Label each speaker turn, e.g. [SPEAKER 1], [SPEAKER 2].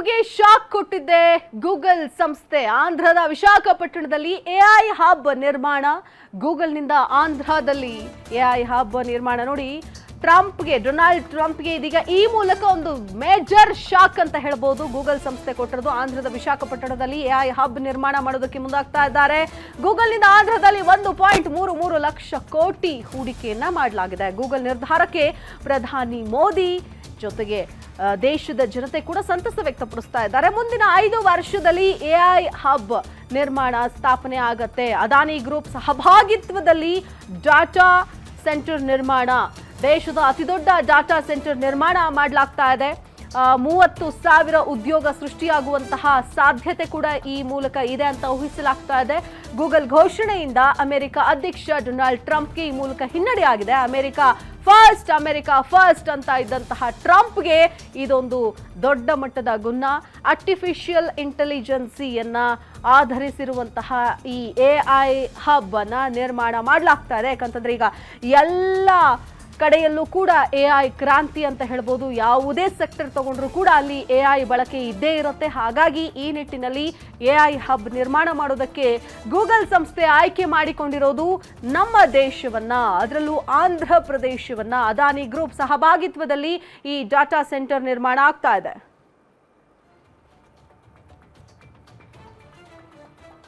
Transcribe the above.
[SPEAKER 1] ಟ್ರಂಪ್ಗೆ shock ಕೊಟ್ಟಿದ್ದೆ Google ಸಂಸ್ಥೆ ಆಂಧ್ರದ ವಿಶಾಖಪಟ್ಟಣದಲ್ಲಿ ಎಐ ಹಬ್ ನಿರ್ಮಾಣ. ಗೂಗಲ್ನಿಂದ ಆಂಧ್ರದಲ್ಲಿ ಎಐ ಹಬ್ ನಿರ್ಮಾಣ. ನೋಡಿ, ಟ್ರಂಪ್ಗೆ, ಡೊನಾಲ್ಡ್ ಟ್ರಂಪ್ಗೆ ಇದೀಗ ಈ ಮೂಲಕ ಒಂದು ಮೇಜರ್ ಶಾಕ್ ಅಂತ ಹೇಳ್ಬೋದು. ಗೂಗಲ್ ಸಂಸ್ಥೆ ಕೊಟ್ಟಿರೋದು ಆಂಧ್ರದ ವಿಶಾಖಪಟ್ಟಣದಲ್ಲಿ ಎಐ ಹಬ್ ನಿರ್ಮಾಣ ಮಾಡೋದಕ್ಕೆ ಮುಂದಾಗ್ತಾ ಇದ್ದಾರೆ. ಗೂಗಲ್ನಿಂದ ಆಂಧ್ರದಲ್ಲಿ ಒಂದು ಪಾಯಿಂಟ್ ಮೂರು ಮೂರು ಲಕ್ಷ ಕೋಟಿ ಹೂಡಿಕೆಯನ್ನ ಮಾಡಲಾಗಿದೆ. ಗೂಗಲ್ ನಿರ್ಧಾರಕ್ಕೆ ಪ್ರಧಾನಿ ಮೋದಿ ಜೊತೆಗೆ ದೇಶದ ಜನತೆ ಕೂಡ ಸಂತಸ ವ್ಯಕ್ತಪಡಿಸ್ತಾ ಇದ್ದಾರೆ. ಮುಂದಿನ ಐದು ವರ್ಷದಲ್ಲಿ ಎಐ ಹಬ್ ನಿರ್ಮಾಣ ಸ್ಥಾಪನೆ ಆಗತ್ತೆ. ಅದಾನಿ ಗ್ರೂಪ್ ಸಹಭಾಗಿತ್ವದಲ್ಲಿ ಡಾಟಾ ಸೆಂಟರ್ ನಿರ್ಮಾಣ, ದೇಶದ ಅತಿದೊಡ್ಡ ಡಾಟಾ ಸೆಂಟರ್ ನಿರ್ಮಾಣ ಮಾಡಲಾಗ್ತಾ ಇದೆ. ಮೂವತ್ತು ಸಾವಿರ ಉದ್ಯೋಗ ಸೃಷ್ಟಿಯಾಗುವಂತಹ ಸಾಧ್ಯತೆ ಕೂಡ ಈ ಮೂಲಕ ಇದೆ ಅಂತ ಊಹಿಸಲಾಗ್ತಾ ಇದೆ. ಗೂಗಲ್ ಘೋಷಣೆಯಿಂದ ಅಮೆರಿಕ ಅಧ್ಯಕ್ಷ ಡೊನಾಲ್ಡ್ ಟ್ರಂಪ್ಗೆ ಈ ಮೂಲಕ ಹಿನ್ನಡೆಯಾಗಿದೆ ಅಮೆರಿಕ ಫಸ್ಟ್ ಅಮೆರಿಕ ಫಸ್ಟ್ ಅಂತ ಇದ್ದಂತಹ ಟ್ರಂಪ್ಗೆ ಇದೊಂದು ದೊಡ್ಡ ಮಟ್ಟದ ಗುನ್ನ. ಆರ್ಟಿಫಿಷಿಯಲ್ ಇಂಟೆಲಿಜೆನ್ಸಿಯನ್ನ ಆಧರಿಸಿರುವಂತಹ ಈ ಎ ಐ ಹಬ್ ಅನ್ನ ನಿರ್ಮಾಣ ಮಾಡಲಾಗ್ತಾ ಇದೆ. ಯಾಕಂತಂದ್ರೆ ಈಗ ಎಲ್ಲ ಕಡೆಯಲ್ಲೂ ಕೂಡ ಎ ಕ್ರಾಂತಿ ಅಂತ ಹೇಳ್ಬೋದು. ಯಾವುದೇ ಸೆಕ್ಟರ್ ತಗೊಂಡ್ರು ಕೂಡ ಅಲ್ಲಿ ಎ ಬಳಕೆ ಇದ್ದೇ ಇರುತ್ತೆ. ಹಾಗಾಗಿ ಈ ನಿಟ್ಟಿನಲ್ಲಿ ಎ ಹಬ್ ನಿರ್ಮಾಣ ಮಾಡೋದಕ್ಕೆ ಗೂಗಲ್ ಸಂಸ್ಥೆ ಆಯ್ಕೆ ಮಾಡಿಕೊಂಡಿರೋದು ನಮ್ಮ ದೇಶವನ್ನ, ಅದರಲ್ಲೂ ಆಂಧ್ರ ಪ್ರದೇಶವನ್ನ. ಅದಾನಿ ಗ್ರೂಪ್ ಸಹಭಾಗಿತ್ವದಲ್ಲಿ ಈ ಡಾಟಾ ಸೆಂಟರ್ ನಿರ್ಮಾಣ ಆಗ್ತಾ ಇದೆ.